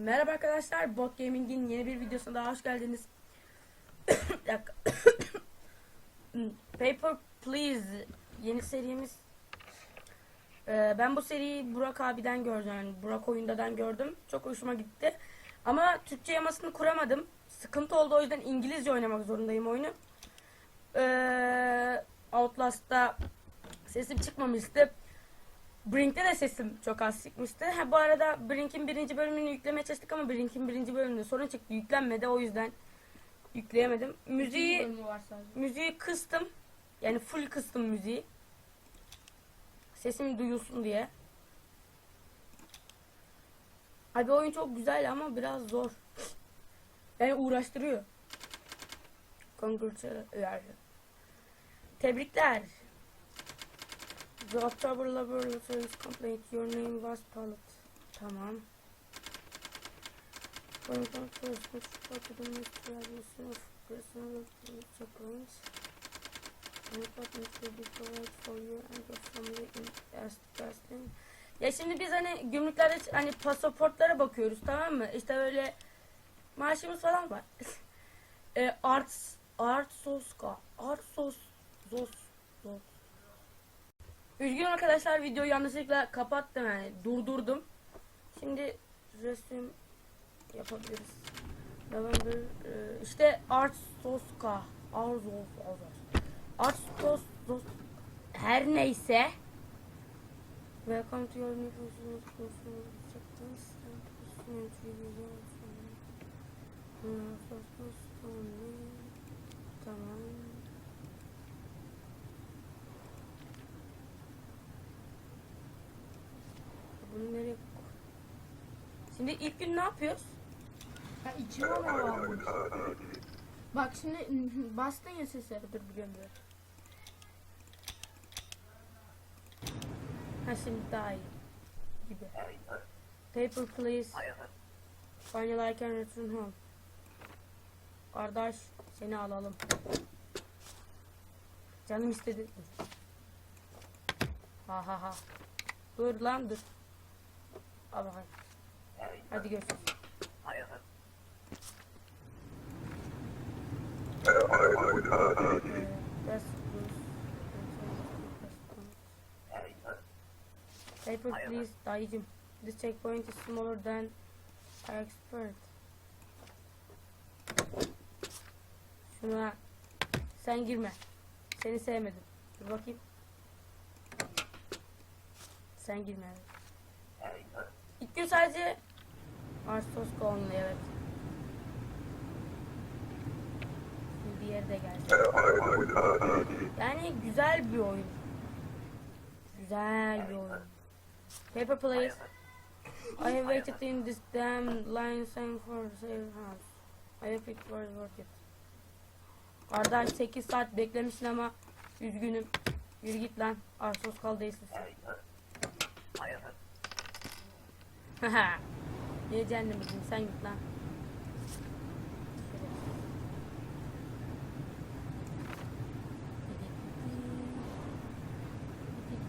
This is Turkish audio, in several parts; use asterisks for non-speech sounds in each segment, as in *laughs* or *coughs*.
Merhaba arkadaşlar, Bot Gaming'in yeni bir videosuna daha hoş geldiniz. *coughs* *coughs* Paper Please yeni serimiz. Ee, ben bu seriyi Burak abiden gördüm, yani Burak oyundadan gördüm. Çok hoşuma gitti. Ama Türkçe yamasını kuramadım. Sıkıntı oldu o yüzden İngilizce oynamak zorundayım oyunu. Ee, Outlast'ta sesim çıkmamıştı. Brink'te de sesim çok az çıkmıştı. Ha, bu arada Brink'in birinci bölümünü yüklemeye çalıştık ama Brink'in birinci bölümünde sorun çıktı. Yüklenmedi o yüzden yükleyemedim. Müziği müziği kıstım. Yani full kıstım müziği. Sesim duyulsun diye. Abi oyun çok güzel ama biraz zor. Yani uğraştırıyor. Congratulations. Tebrikler. The October Laboratory is complete. Your name was Pilot. Tamam. Of the mystery of personal testing. Ya şimdi biz hani gümrüklerde hani pasaportlara bakıyoruz tamam mı? İşte böyle maaşımız falan var. *laughs* e, arts, art soska, art sos, zos, zos. Üzgünüm arkadaşlar videoyu yanlışlıkla kapattım yani durdurdum. Şimdi resim yapabiliriz. November e, işte Art Soska Arzos Art Sos her neyse Welcome to your new Tamam. Bunu nereye Şimdi ilk gün ne yapıyoruz? Ha içime ne varmış? Bak şimdi *laughs* bastın ya sesleri dur biliyorum böyle. Ha şimdi daha iyi. Gibi. Paper please. Final I can return home. Kardeş seni alalım. Canım istedi. Ha ha ha. Dur lan dur. Al bakayım. Hadi görüşürüz. Paper please dayıcım. This checkpoint is smaller than I expect. Şuna sen girme. Seni sevmedim. Dur bakayım. Sen girme. evet. İlk gün sadece Arsos only evet. Şimdi diğeri de geldi. Yani güzel bir oyun. Güzel bir oyun. Paper please. I have waited in this damn line sign for sale house. I hope it was worth it. Kardeş 8 saat beklemişsin ama üzgünüm. Yürü git lan. Arsos kal değilsin. Niye cehenneme gideyim sen git lan.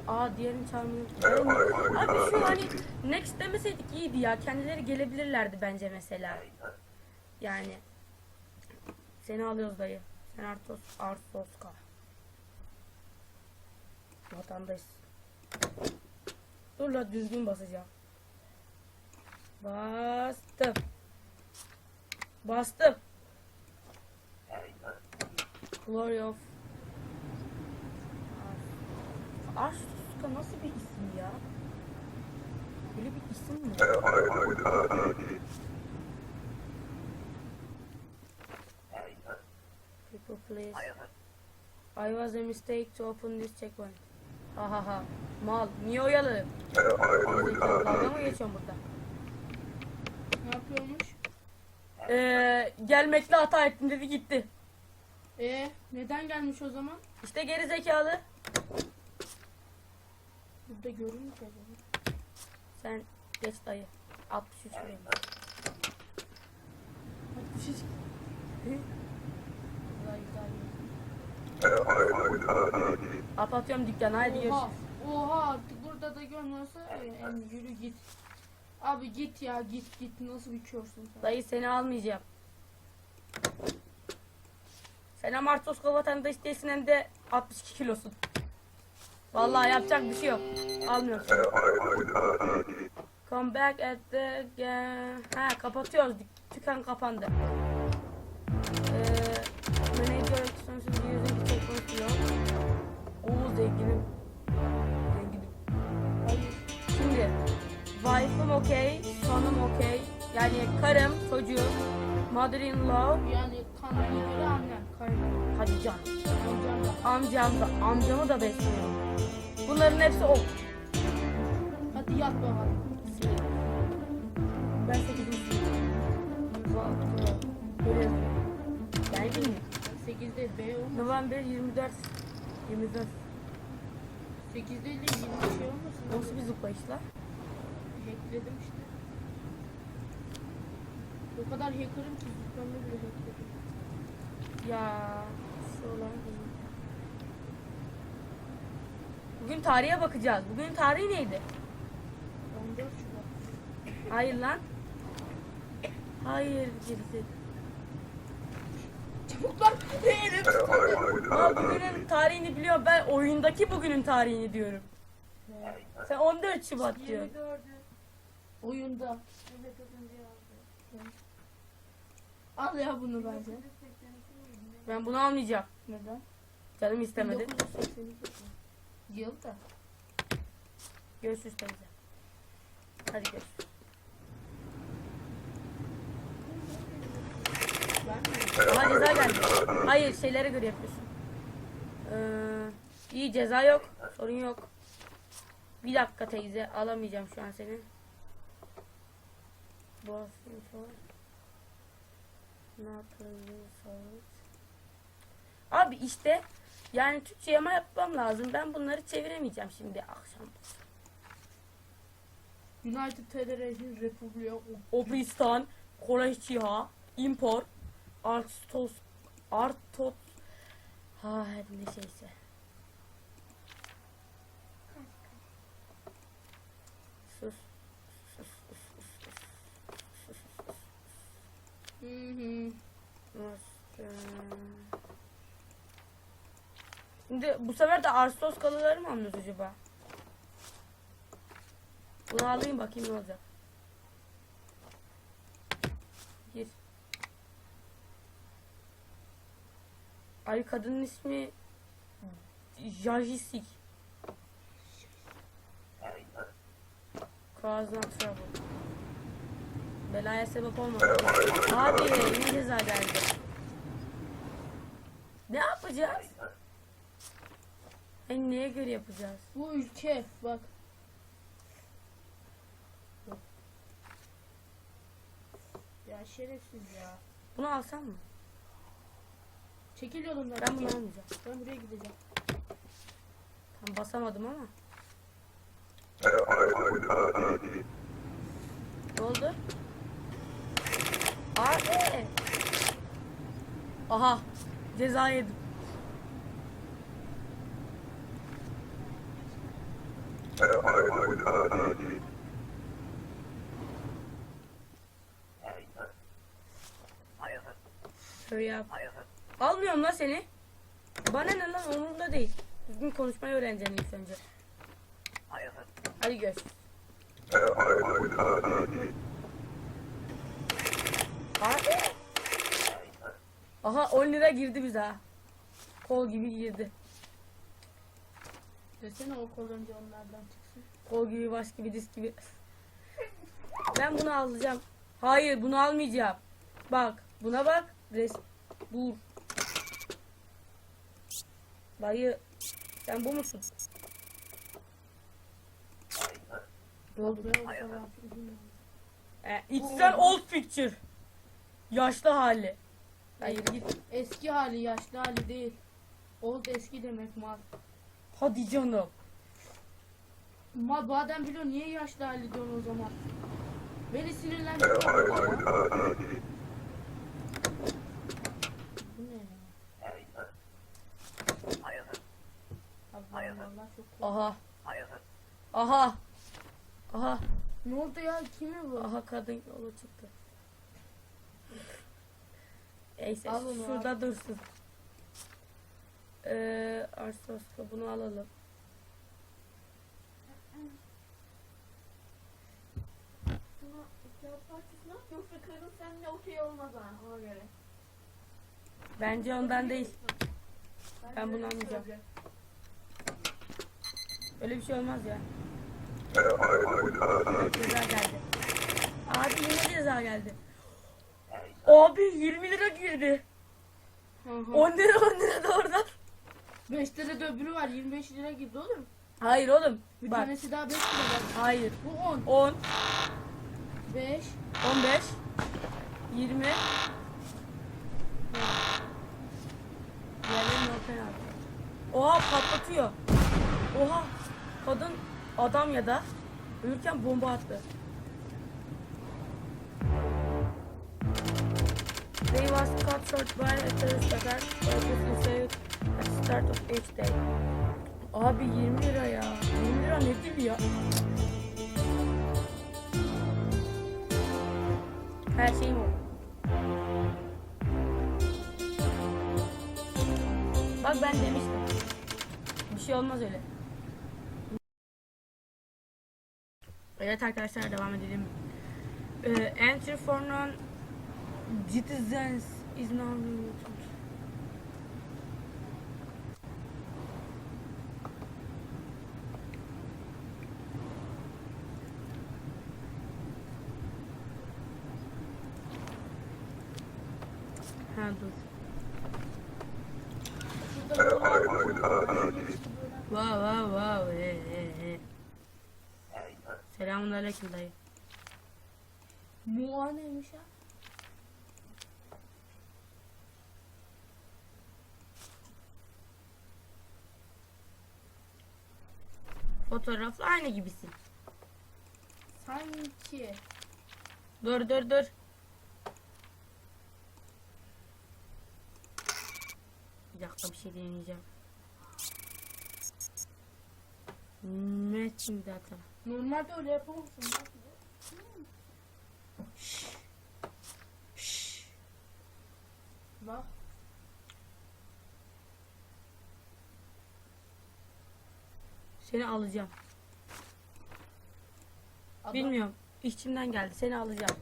Aa diğerini çağırmıyor. Abi şu hani next demeseydik iyiydi ya. Kendileri gelebilirlerdi bence mesela. Yani seni alıyoruz dayı. Sen Artos Artoska. Vatandaş. Dur la düzgün basacağım. Bastım. Bastım. Glory of Arstoska nasıl bir isim ya? Böyle bir isim mi? People please. I was a mistake to open this checkpoint. Ha ha ha. Mal. Niye oyalı? Dalga mı geçiyorsun burada? Yapıyormuş? Ee, gelmekle hata ettim dedi gitti. E neden gelmiş o zaman? İşte geri zekalı. Burada görünmüyor acaba. Sen geç dayı. 63 benim. Bak bir şey çıktı. Güzel güzel. Kapatıyorum dükkanı Oha, görüşürüz. oha artık burada da görmüyorsa e, em, yürü git. Abi git ya git git nasıl bir körsün sen? Dayı seni almayacağım. Sen hem Artoska vatandaş değilsin hem de 62 kilosun. Vallahi yapacak bir şey yok. Almıyorum. Come back at the Ha kapatıyoruz. Tüken kapandı. Wife'ım okey, sonum okey. Yani karım, çocuğum, mother-in-law, Yani kanuna göre annem. Kayın. hadi can. Amcam da. Amcam da, amcamı da besliyorum. Bunların hepsi ok. Hadi yat bakalım. Ben 8. Görüyorum. Ben bilmiyorum. 8'de B olmuş. November 24. 24. 8'de ile 20 şey olmasın? Nasıl bir zıplayış la? Hackledim işte. O kadar hacker'ım ki zıplamı bile hackledim. Ya olan değil. Bugün tarihe bakacağız. Bugün tarihi neydi? 14 Şubat. Hayır lan. Hayır gerisi. Çabuklar. Elim tutuldu. Aa, bugünün tarihini biliyorum. Ben oyundaki bugünün tarihini diyorum. Sen 14 Şubat diyorsun. Oyunda. Al ya bunu bence. Ben bunu almayacağım. Neden? Canım istemedi. 1982. Yıl da. Görüşürüz teyze. Hadi mi? Aha ceza geldi. Hayır şeylere göre yapıyorsun. Ee, iyi ceza yok. Sorun yok. Bir dakika teyze alamayacağım şu an seni. İnfo. Ne? Abi işte yani Türkçe yama yapmam lazım. Ben bunları çeviremeyeceğim şimdi akşam. United Federation Republic of Obristan, Koleçiha, Impor, Artos, Artot, ha her ne şeyse. Sus. Sus, sus, sus, sus, sus, sus. Hı hı. Nasıl? Şimdi bu sefer de Arstos kalıları mı alıyoruz acaba? Bunu alayım bakayım ne olacak. Gir. Ay kadının ismi Jajisik. Kazan Trouble. Belaya sebep olmadı. Abi yine ceza geldi. Ne yapacağız? Ay neye göre yapacağız? Bu ülke bak. Ya şerefsiz ya. Bunu alsam mı? Çekil yolumdan. Ben bunu almayacağım. Ben buraya gideceğim. Tam basamadım ama. Ne oldu? Abi. Aha. Ceza yedim. Şöyle. Almıyorum lan seni. Bana ne lan umurumda değil. Düzgün konuşmayı öğreneceksin ilk önce. Hadi görüşürüz. Aha 10 lira girdi bize ha. Kol gibi girdi. Desene o kolonca onlardan çıksın. Kol gibi, baş gibi, disk gibi. Ben bunu alacağım. Hayır bunu almayacağım. Bak buna bak. Res Dur. Dayı sen bu musun? Kadar. E, it's an old picture. Yaşlı hali. Hayır git. Eski hali yaşlı hali değil. Old eski demek mal. Hadi canım. Mal bu adam biliyor niye yaşlı hali diyorsun o zaman. Beni sinirlendirme. Bu ne ya? Abi vallahi çok korktum. Aha. Aha. Aha. Ne oldu ya? Kimi bu? Aha kadın yola çıktı. Neyse Al şurada dursun. Ee, Arsoska bunu alalım. Buna kağıt parçasına yoksa kırılırsan ne okey olmaz ha ona göre. Bence ondan değil. Ben bunu almayacağım. Öyle bir şey olmaz ya. Ceza geldi. Abi yine ceza geldi. Abi 20 lira girdi. Hı hı. 10 lira 10 lira da oradan. 5 lira da öbürü var. 25 lira girdi oğlum. Hayır oğlum. Bir Bak. tanesi daha 5 lira var. Hayır. Bu 10. 10, 5. 15, 20. Diğerlerini ortaya at. Oha patlatıyor. Oha. Kadın adam ya da ölürken bomba attı. They was cut short by a terrorist attack purposely saved at the start of each day. Abi 20 lira ya. 20 lira nedir ya? Her şeyim oldu. Bak ben demiştim. Bir şey olmaz öyle. Evet arkadaşlar devam edelim. Ee, entry for non citizens is now limited. Ha dur. Wow wow wow. He, he, he. Selamun aleyküm dayı. Mua neymiş ya? Fotoğrafla aynı gibisin. Sanki. Dur dur dur. Bir dakika bir şey deneyeceğim. Matching data. Normalde öyle yapamazsın. Bak. Bak. Seni alacağım. Adam- Bilmiyorum. İçimden geldi. Seni alacağım.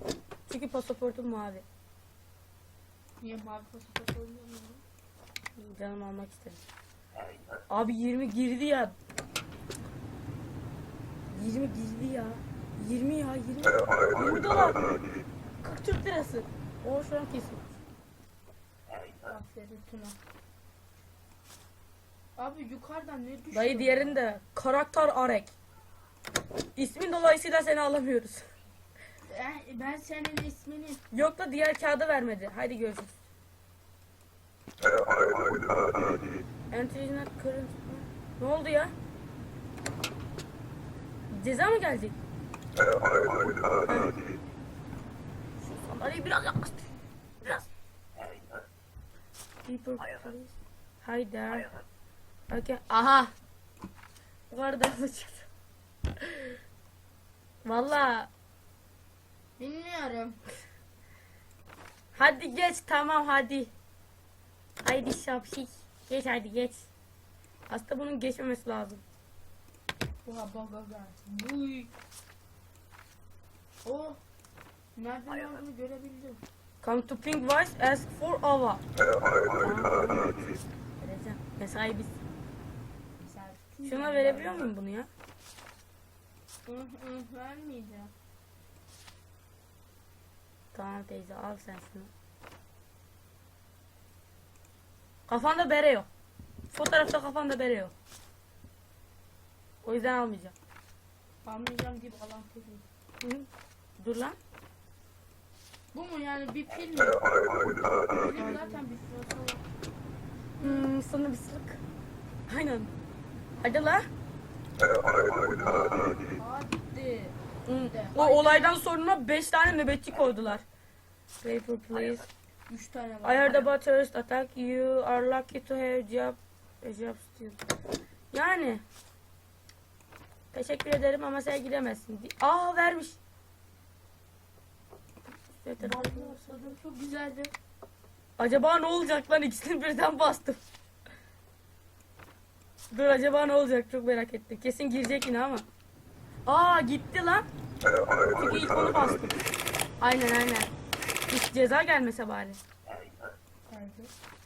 Çünkü pasaportum mavi. Niye mavi pasaport oluyor mu? Canım almak istedim. Abi 20 girdi ya. 20 girdi ya. 20 ya 20. Buradalar. 40 Türk lirası. O şu an kesin. Aferin Tuna. Abi yukarıdan ne düşüyor? Dayı diğerinde karakter Arek. İsmin dolayısıyla seni alamıyoruz. Ben, ben senin ismini Yok da diğer kağıdı vermedi. Haydi görüşürüz. Entry is not current. Ne oldu ya? Ceza mı gelecek? Şu sandalyeyi biraz yaklaştır. Biraz. People please. Hi there. Okay. Aha. Yukarıdan mı çıktı? Valla. bilmiyorum. Hadi geç tamam hadi. Haydi şapşik. Geç hadi geç. Aslında bunun geçmemesi lazım. Oha baga gelsin. Buy. Oh. Nereden olduğunu görebildim. Come to Pink Voice ask for Ava. Vereceğim. Mesai biz. Şuna verebiliyor muyum bunu ya? Vermeyeceğim. Tamam teyze al sen şunu. Kafanda bere yok. Fotoğrafta kafanda bere yok. O yüzden almayacağım. Almayacağım deyip alan. Hı? Dur lan. Bu mu yani bir pil mi? Film zaten bir sırası var. Hmm, sana bir sırık. Aynen. Hadi la. Hadi. O olaydan sonra 5 tane nöbetçi koydular. Paper please. Üç tane I var. heard about terrorist attack. You are lucky to have job. A job still. Yani. Teşekkür ederim ama sen giremezsin. Di- Aa vermiş. Yeter. Başladım çok güzeldi. Acaba ne olacak lan ikisini birden bastım. Dur acaba ne olacak çok merak ettim. Kesin girecek yine ama. Aa gitti lan. Çünkü ilk onu bastım. Aynen aynen. Hiç ceza gelmese bari.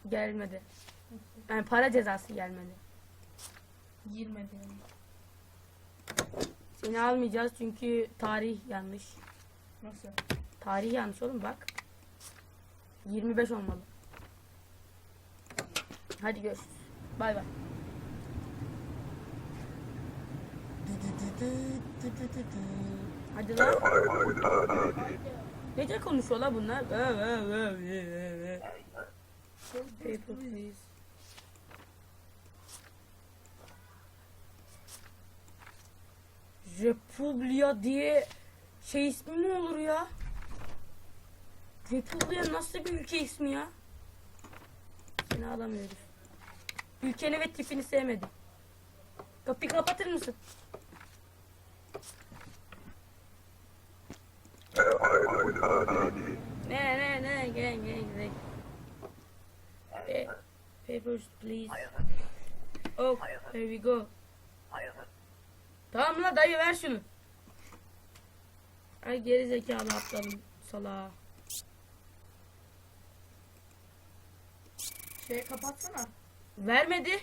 Gelmedi. Yani para cezası gelmedi. Girmedi. yani. Seni almayacağız çünkü tarih yanlış. Nasıl? Tarih yanlış oğlum bak. 25 olmalı. Hadi görüşürüz. Bay bay. Hadi lan. Nece konuşuyor la bunlar? Paper please. Republia diye şey ismi mi olur ya? Republia nasıl bir ülke ismi ya? Seni alamıyoruz. Ülkeni ve tipini sevmedim. Kapıyı kapatır mısın? Ne ne ne gel gel gel. Pa- Papers please. Oh, here we go. Tamam la dayı ver şunu. Ay geri zekalı aptalım salağa. Şey kapatsana. Vermedi.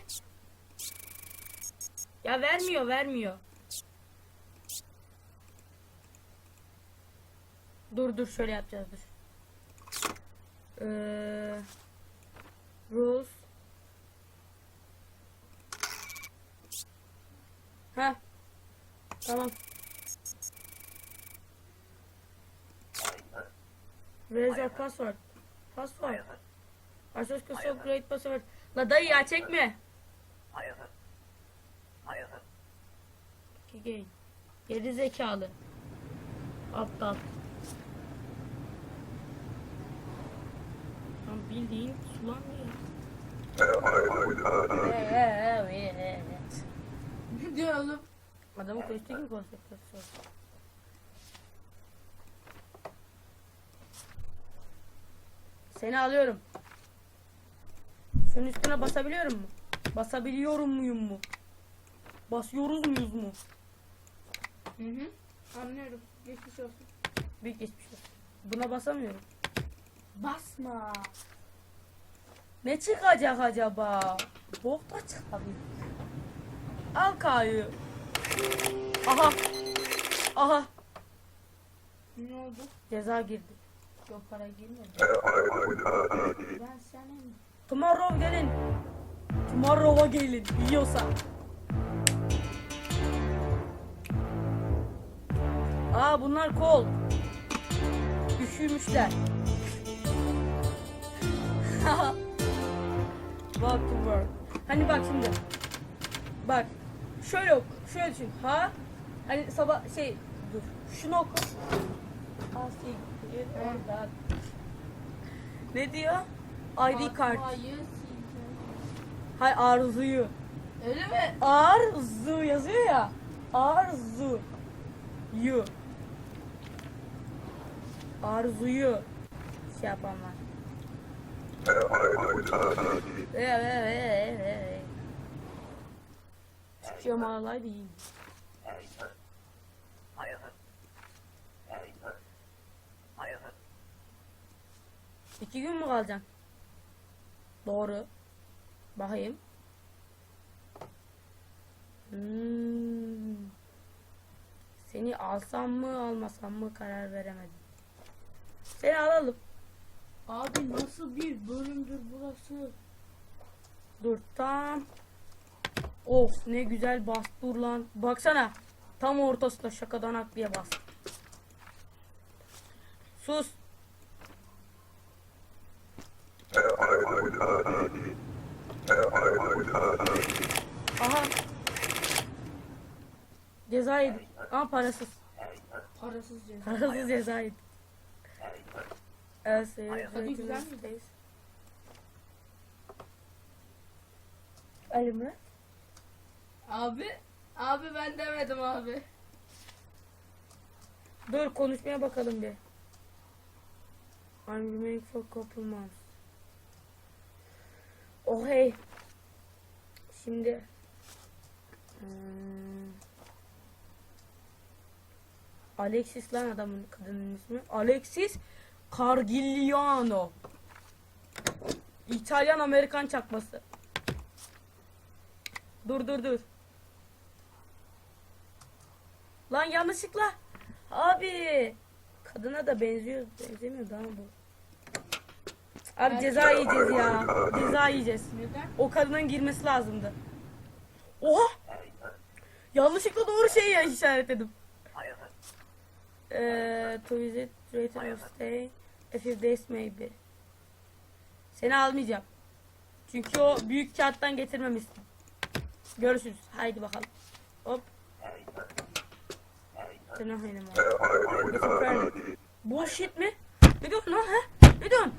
Ya vermiyor vermiyor. Dur dur şöyle yapacağız dur. Ee, rules. Ha. Tamam. Where's your password? Password. Asos so great password. La dayı ya çekme. Gel. Geri zekalı. Aptal. Tam bildiğin sulanmıyor. Ne diyor oğlum? Adamın konuştuğu gibi konuşuyor. Seni alıyorum. Şunun üstüne basabiliyorum mu? Basabiliyorum muyum mu? Basıyoruz muyuz mu? Hı hı. Anlıyorum. Geçmiş olsun. Büyük geçmiş olsun. Buna basamıyorum. Basma. Ne çıkacak acaba? Bok da çıkabilir. Al K'yı. Aha. Aha. Ne oldu? Ceza girdi. Yok para girmedi. Ben senin. Tomorrow gelin. Tomorrow'a gelin. Yiyorsa. Aa bunlar kol. Üşümüşler. Walk to work. Hani bak şimdi. Bak. Şöyle oku. Şöyle düşün. Ha? Hani sabah şey dur. Şunu oku. Aa, şey, oradan. Ne diyor? ID kart. Sileceğim. Hay arzuyu. Öyle mi? Arzu yazıyor ya. Arzu. Yu. Arzuyu. Şey yapanlar. Evet. Çıkıyor mağalaydı iyi. İki gün mü kalacaksın? Doğru. Bakayım. Hmm. Seni alsam mı almasam mı karar veremedim. Seni alalım. Abi nasıl bir bölümdür burası? Dur tam. Of ne güzel bas dur lan. Baksana. Tam ortasında şakadan akliye bas. Sus. Aha. Ceza yedik. Ama parasız. Parasız ceza. Parasız ceza yedik. Elsa'yı Tadı güzel mi? Ali. Abi Abi ben demedim abi. Dur konuşmaya bakalım bir. I'm remaining for couple months. Oh hey. Şimdi. Hmm. Alexis lan adamın kadının ismi. Alexis Cargigliano. İtalyan Amerikan çakması. Dur dur dur. Lan yanlışlıkla. Abi. Kadına da benziyor. Benzemiyor daha bu. Abi ceza yiyeceğiz ya. Ceza yiyeceğiz. Neden? O kadının girmesi lazımdı. Oha! Yanlışlıkla doğru şeyi işaretledim. Eee to visit return of stay a few days maybe. Seni almayacağım. Çünkü o büyük kağıttan getirmemişsin. Görüşürüz. Haydi bakalım. Hop. O benim abi. Bullshit mi? Ne diyorsun lan ha? Ne diyorsun?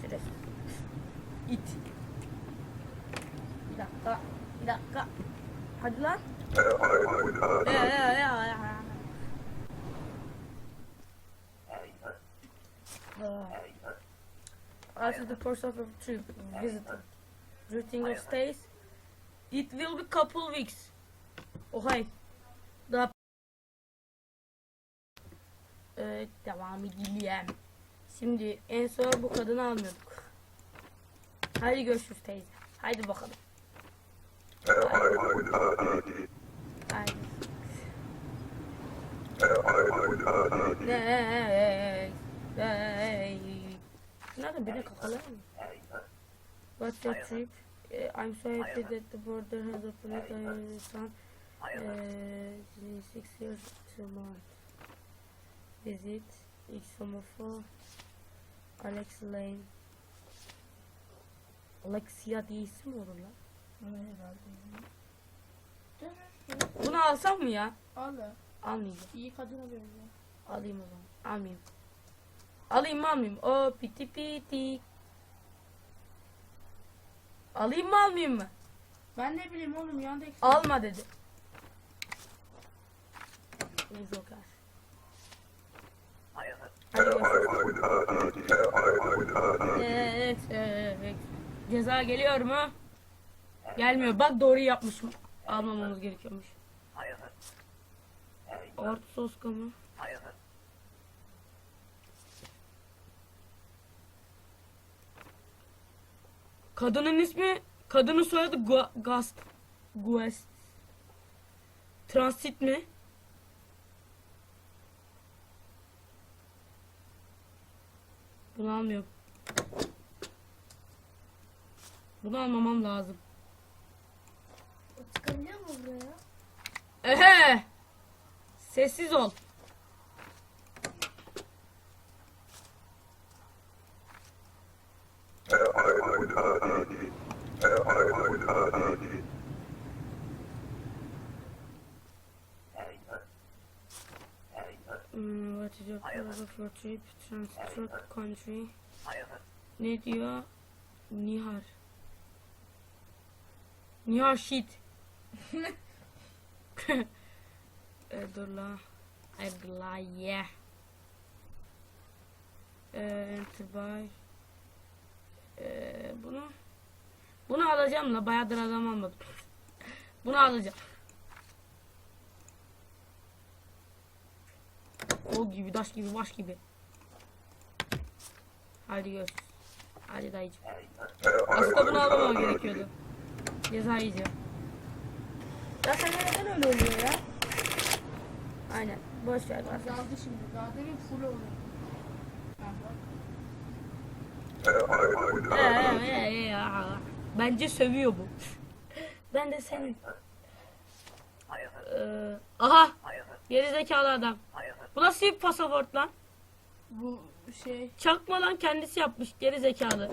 Şerefsiz. İt. Bir dakika. Bir dakika. Hadi lan. Ya ya ya ya. After the course of a trip, visitor, routing of stays, it will be couple weeks. Okay. Daha Evet, devam edelim. Şimdi en son bu kadını almıyorduk. Haydi görüşürüz teyze. Haydi bakalım. Haydi. Ne? Ne? Nerede biri kakalar mı? Your trip? Eh, I'm so happy that the border has opened. I understand. Uh, six years months. Visit X Somofo Alex Lane Alexia diye isim mi olur lan? Bunu alsam mı ya? Al da. Almayacağım. İyi kadın oluyor ya. Alayım o zaman. Almayayım. Alayım mı almayayım? O piti piti. Alayım mı almayayım mı? Ben ne bileyim oğlum yandaki. Alma dedi. Ne joker. Hadi görüşürüz. Evet, evet. Ceza geliyor mu? Gelmiyor. Bak doğru yapmışım. Almamamız gerekiyormuş. Orta soska mı? Kadının ismi, kadının soyadı Gu- Gast. Guest. Transit mi? Bunu almıyorum. Bunu almamam lazım. Çıkabiliyor mu buraya? Ehe! Sessiz ol. Hmm, what is your of your trip? Transport country. Ne diyor? Nihar. *laughs* Nihar shit. e, *laughs* dur la. Ebla ye. E, enter by. E, bunu bunu alacağım la. Bayağıdır adam almadım. *laughs* bunu alacağım. O gibi, taş gibi, baş gibi. Hadi görüşürüz. Hadi dayıcım. Aslında bunu almamam gerekiyordu. Ceza yiyeceğim. Ya sen neden öyle oluyor ya? Aynen. Boş ver. Azaldı şimdi. Daha demin full oluyor. Ha, bak. Ee, ee, ee, ee, aa. Bence sövüyor bu. ben de senin. Ee, aha. Geri zekalı adam. Bu nasıl bir pasaport lan? Bu şey Çakma lan kendisi yapmış geri zekalı.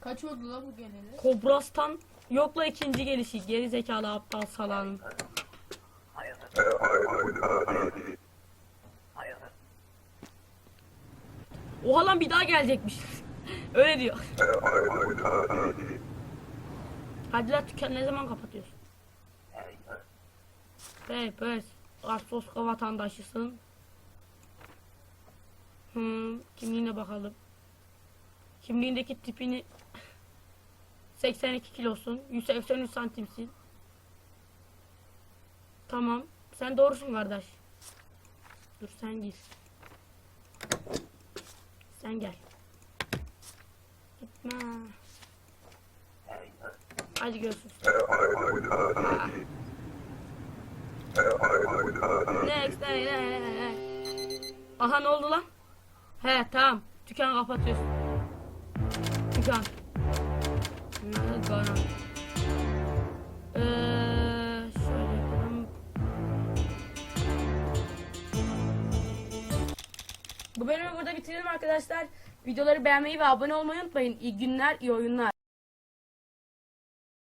kaç oldu la bu geleli? Kobras'tan yokla ikinci gelişi geri zekalı aptal salanın. Oha lan bir daha gelecekmiş. *laughs* Öyle diyor. Hadi lan dükkanı ne zaman kapatıyorsun? Papers. Arsoska vatandaşısın. Hmm, kimliğine bakalım. Kimliğindeki tipini *laughs* 82 kilosun. 183 santimsin. Tamam. Sen doğrusun kardeş. Dur sen gir. Sen gel. Gitme. Hadi görüşürüz. Next, ne, ne, ne, ne. Aha ne oldu lan? He tamam. Dükkanı kapatıyorsun. Dükkan. Şöyle yapalım. Bu bölümü burada bitirelim arkadaşlar. Videoları beğenmeyi ve abone olmayı unutmayın. İyi günler, iyi oyunlar.